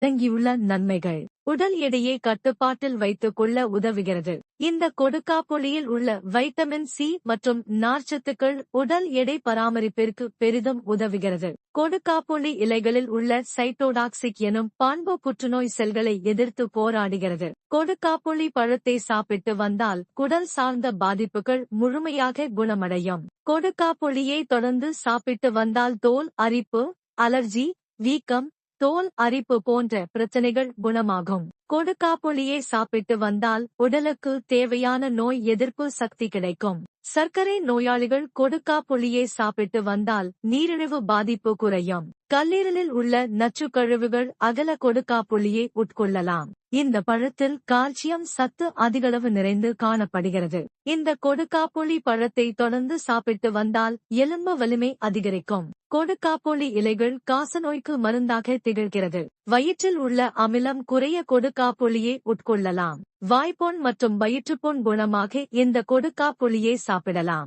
அடங்கியுள்ள நன்மைகள். உடல் எடையை கட்டுப்பாட்டில் வைத்துக் கொள்ள உதவுகிறது. இந்த கொடுக்காப்புளியில் உள்ள வைட்டமின் சி மற்றும் நார்ச்சத்துக்கள் உடல் எடை பராமரிப்பிற்கு பெரிதும் உதவுகிறது. கொடுக்காப்புளி இலைகளில் உள்ள சைட்டோடாக்சிக் எனும் பான்பு புற்றுநோய் செல்களை எதிர்த்து போராடுகிறது. கொடுக்காப்புளி பழத்தை சாப்பிட்டு வந்தால் குடல் சார்ந்த பாதிப்புகள் முழுமையாக குணமடையும். கொடுக்காப்புளியை தொடர்ந்து சாப்பிட்டு வந்தால் தோல் அரிப்பு அலர்ஜி வீக்கம் தோல் அரிப்பு போன்ற பிரச்சனைகள் குணமாகும். கொடுக்காப்புளியை சாப்பிட்டு வந்தால் உடலுக்கு தேவையான நோய் எதிர்ப்பு சக்தி கிடைக்கும். சர்க்கரை நோயாளிகள் கொடுக்காப்புளியை சாப்பிட்டு வந்தால் நீரிழிவு பாதிப்பு குறையும். கல்லீரலில் உள்ள நச்சுக்கழிவுகள் அகல கொடுக்காப்புளியை உட்கொள்ளலாம். இந்த பழத்தில் கால்சியம் சத்து அதிகளவு நிறைந்து காணப்படுகிறது. இந்த கொடுக்காப்புளி பழத்தை தொடர்ந்து சாப்பிட்டு வந்தால் எலும்பு வலிமை அதிகரிக்கும். கொடுக்காப்புளி இலைகள் காசநோய்க்கு மருந்தாக திகழ்கிறது. வயிற்றில் உள்ள அமிலம் குறைய கொடுக்காப்புளியை உட்கொள்ளலாம். வாய்ப்போன் மற்றும் வயிற்றுப்போன் குணமாக இந்த கொடுக்காப்புளியை சாப்பிடலாம்.